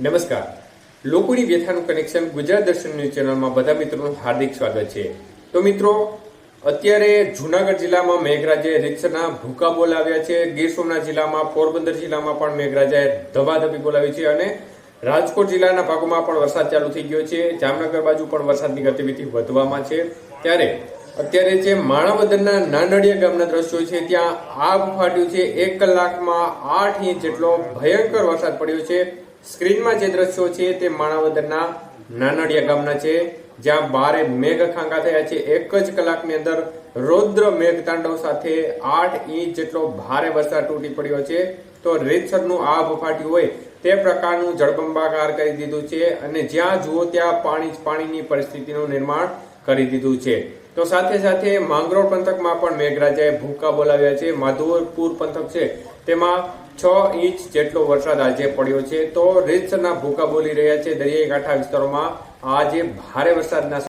નમસ્કાર. લોકોની વ્યથાનું કનેક્શન ગુજરાત દર્શન ન્યૂઝ ચેનલમાં બધા મિત્રોનું હાર્દિક સ્વાગત છે. તો મિત્રો, અત્યારે જુનાગઢ જિલ્લામાં મેઘરાજે રીતસરના ભૂકા બોલાવ્યા છે. ગીર સોમનાથ જિલ્લામાં, પોરબંદર જિલ્લામાં પણ મેઘરાજાએ ધબાધબી બોલાવી છે અને રાજકોટ જિલ્લાના ભાગોમાં પણ વરસાદ ચાલુ થઈ ગયો છે. જામનગર બાજુ પણ વરસાદની ગતિવિધિ વધવામાં છે. ત્યારે અત્યારે જે માણાવદરના નાનડિયા ગામના દ્રશ્યો છે, ત્યાં આગ ફાટ્યું છે. એક કલાકમાં આઠ ઇંચ જેટલો ભયંકર વરસાદ પડ્યો છે. સ્ક્રીનમાં જે દ્રશ્યો છે તે માણાવદરના નાનડિયા ગામના છે, જ્યાં બારે મેઘ ખાંગા થયા છે. એક જ કલાકની અંદર રૌદ્ર મેઘતાંડવ સાથે આઠ ઇંચ જેટલો ભારે વરસાદ તૂટી પડ્યો છે. તો રીતસરનું આભ ફાટ્યું હોય તે પ્રકારનું જળબંબાકાર કરી દીધું છે અને જ્યાં જુઓ ત્યાં પાણી પાણીની પરિસ્થિતિનું નિર્માણ કરી દીધું છે. તો સાથે સાથે માંગરોળ પંથકમાં પણ મેઘરાજાએ ભૂકા બોલાવ્યા છે. માધવપુર પંથક છે. તેમાં છ ઇંચ જેટલો વરસાદ આજે પડ્યો છે. તો રીતસરના ભૂકા બોલી રહ્યા છે. દરિયાઈ કાંઠા વિસ્તારોમાં આજે ભારે વરસાદના